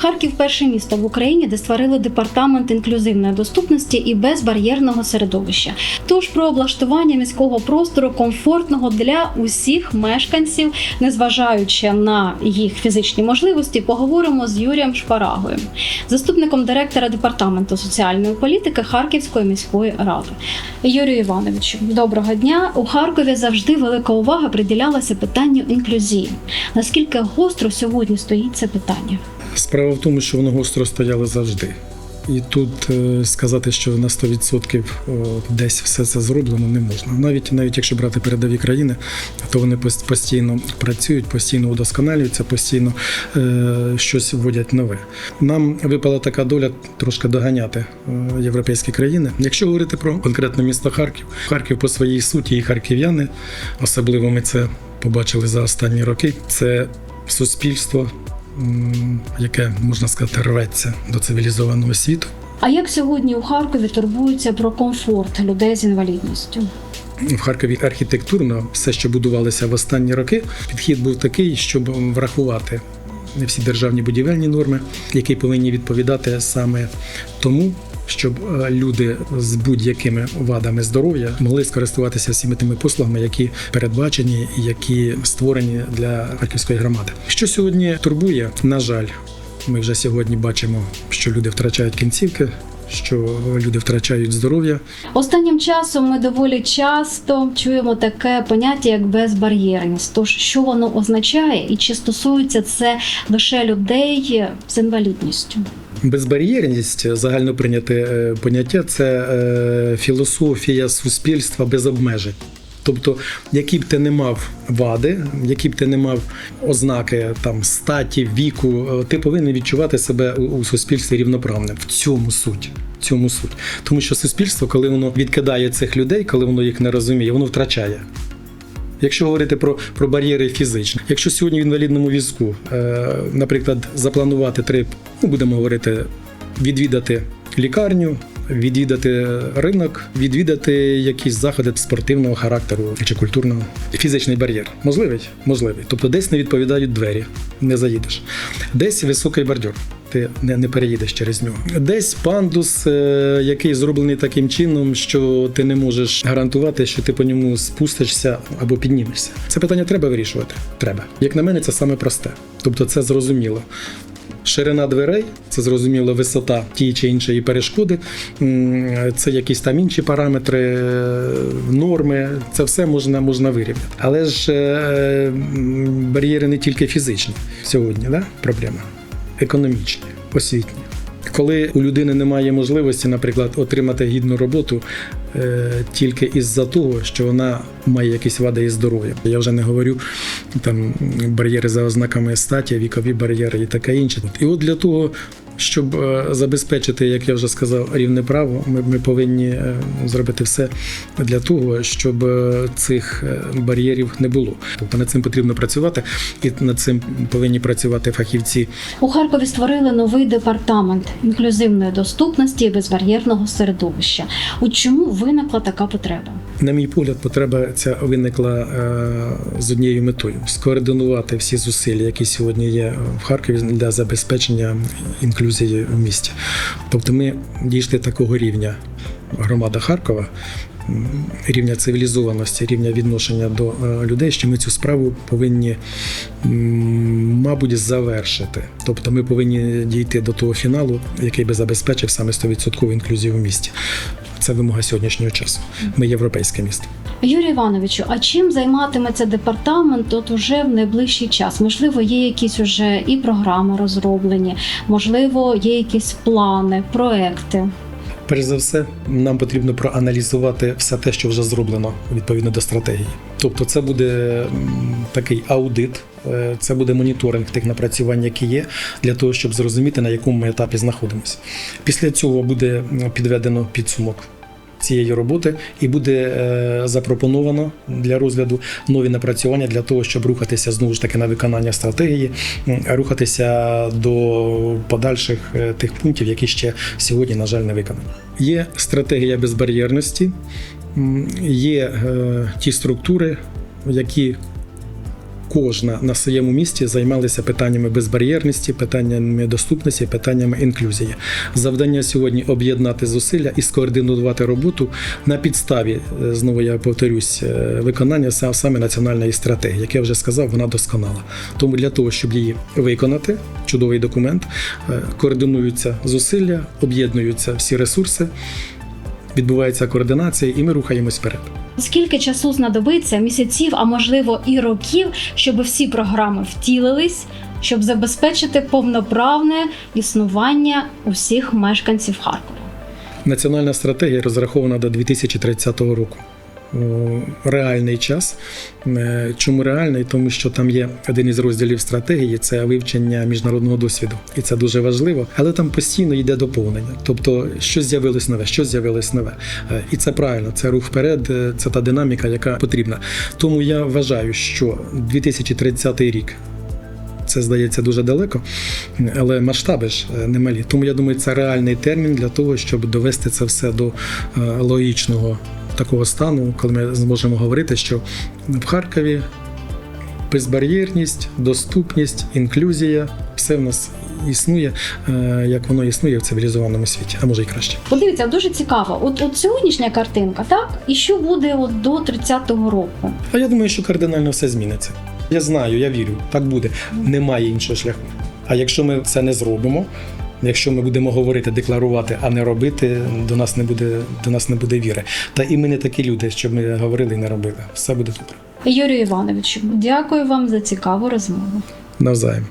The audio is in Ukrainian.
Харків перше місто в Україні, де створили департамент інклюзивної доступності і безбар'єрного середовища. Тож про облаштування міського простору комфортного для усіх мешканців, незважаючи на їх фізичні можливості, поговоримо з Юрієм Шпарагою, заступником директора департаменту соціальної політики Харківської міської ради. Юрію Івановичу, доброго дня. У Харкові завжди велика увага приділялася питанню інклюзії. Наскільки гостро сьогодні стоїть це питання? Справа в тому, що воно гостро стояло завжди. І тут е, сказати, що на 100% десь все це зроблено, не можна. Навіть навіть якщо брати передові країни, то вони постійно працюють, постійно удосконалюються, постійно е, щось вводять нове. Нам випала така доля трошки доганяти е, європейські країни. Якщо говорити про конкретне місто Харків, Харків по своїй суті і харків'яни, особливо ми це побачили за останні роки. Це суспільство, яке можна сказати рветься до цивілізованого світу. А як сьогодні у Харкові турбуються про комфорт людей з інвалідністю? В Харкові архітектурно все, що будувалося в останні роки, підхід був такий, щоб врахувати всі державні будівельні норми, які повинні відповідати саме тому. Щоб е, люди з будь-якими вадами здоров'я могли скористуватися всіми тими послугами, які передбачені які створені для харківської громади. Що сьогодні турбує, на жаль, ми вже сьогодні бачимо, що люди втрачають кінцівки, що люди втрачають здоров'я, Останнім часом ми доволі часто чуємо таке поняття як безбар'єрність. Тож що воно означає, і чи стосується це лише людей з інвалідністю? Безбар'єрність, загально прийняте е, поняття, це е, філософія суспільства без обмежень. Тобто, які б ти не мав вади, які б ти не мав ознаки там статі, віку, е, ти повинен відчувати себе у, у суспільстві рівноправним. В цьому суть. В цьому суть. Тому що суспільство, коли воно відкидає цих людей, коли воно їх не розуміє, воно втрачає. Якщо говорити про, про бар'єри фізичні, якщо сьогодні в інвалідному візку, е, наприклад, запланувати три, ну будемо говорити, відвідати лікарню, відвідати ринок, відвідати якісь заходи спортивного характеру чи культурного. Фізичний бар'єр можливий? Можливий. Тобто десь не відповідають двері, не заїдеш. Десь високий бордюр. Ти не, не переїдеш через нього. Десь пандус, е, який зроблений таким чином, що ти не можеш гарантувати, що ти по ньому спустишся або піднімешся. Це питання треба вирішувати. Треба. Як на мене, це саме просте. Тобто, це зрозуміло. Ширина дверей, це зрозуміло, висота тієї чи іншої перешкоди, це якісь там інші параметри, е, норми, це все можна, можна вирівняти. Але ж е, бар'єри не тільки фізичні сьогодні, да? проблема, економічні, освітні. Коли у людини немає можливості, наприклад, отримати гідну роботу е, тільки із-за того, що вона має якісь вади і здоров'я. Я вже не говорю там бар'єри за ознаками статі, вікові бар'єри і таке інше. І от для того, щоб е, забезпечити, як я вже сказав, рівне право, ми, ми повинні е, зробити все для того, щоб е, цих бар'єрів не було. Тобто над цим потрібно працювати, і над цим повинні працювати фахівці У Харкові створили новий департамент інклюзивної доступності і безбар'єрного середовища. У чому виникла така потреба? На мій погляд, потреба ця виникла з однією метою скоординувати всі зусилля, які сьогодні є в Харкові для забезпечення інклюзії в місті. Тобто, ми дійшли такого рівня громада Харкова. Рівня цивілізованості, рівня відношення до е, людей, що ми цю справу повинні, мабуть, завершити. Тобто ми повинні дійти до того фіналу, який би забезпечив саме 100% інклюзію в місті. Це вимога сьогоднішнього часу. Ми європейське місто. Юрію Івановичу, а чим займатиметься департамент от уже в найближчий час? Можливо, є якісь уже і програми розроблені, можливо, є якісь плани, проекти. Перш за все, нам потрібно проаналізувати все те, що вже зроблено відповідно до стратегії. Тобто, це буде такий аудит, е, це буде моніторинг тих напрацювань, які є, для того, щоб зрозуміти, на якому ми етапі знаходимося. Після цього буде підведено підсумок. Цієї роботи і буде е, запропоновано для розгляду нові напрацювання для того, щоб рухатися знову ж таки на виконання стратегії, рухатися до подальших е, тих пунктів, які ще сьогодні, на жаль, не виконані. Є стратегія безбар'єрності, є е, ті структури, які кожна на своєму місці займалися питаннями безбар'єрності, питаннями доступності, питаннями інклюзії. Завдання сьогодні об'єднати зусилля і скоординувати роботу на підставі, е, знову я повторюсь, е, виконання саме національної стратегії. Як я вже сказав, вона досконала. Тому для того, щоб її виконати, чудовий документ, е, координуються зусилля, об'єднуються всі ресурси, відбувається координація, і ми рухаємось вперед. Скільки часу знадобиться, місяців, а можливо і років, щоб всі програми втілились, щоб забезпечити повноправне існування усіх мешканців Харкова? Національна стратегія розрахована до 2030 року. Реальний час. Е, Чому реальний? Тому що там є один із розділів стратегії це вивчення міжнародного досвіду, і це дуже важливо. Але там постійно йде доповнення. Тобто, що з'явилось нове, що з'явилось нове. Е, І це правильно, це рух вперед, е, це та динаміка, яка потрібна. Тому я вважаю, що 2030 рік це здається дуже далеко, але масштаби ж немалі. Тому я думаю, це реальний термін для того, щоб довести це все до логічного такого стану, коли ми зможемо говорити, що в Харкові безбар'єрність, доступність, інклюзія все в нас існує, е, як воно існує в цивілізованому світі, а може й краще. Подивіться, дуже цікаво. От, от сьогоднішня картинка, так? І що буде от до 30-го року? А я думаю, що кардинально все зміниться. Я знаю, я вірю, так буде. Немає іншого шляху. А якщо ми це не зробимо, якщо ми будемо говорити, декларувати, а не робити, до нас не буде, до нас не буде віри. Та і ми не такі люди, щоб ми говорили і не робили. Все буде добре. Юрію Івановичу, дякую вам за цікаву розмову. Навзаєм.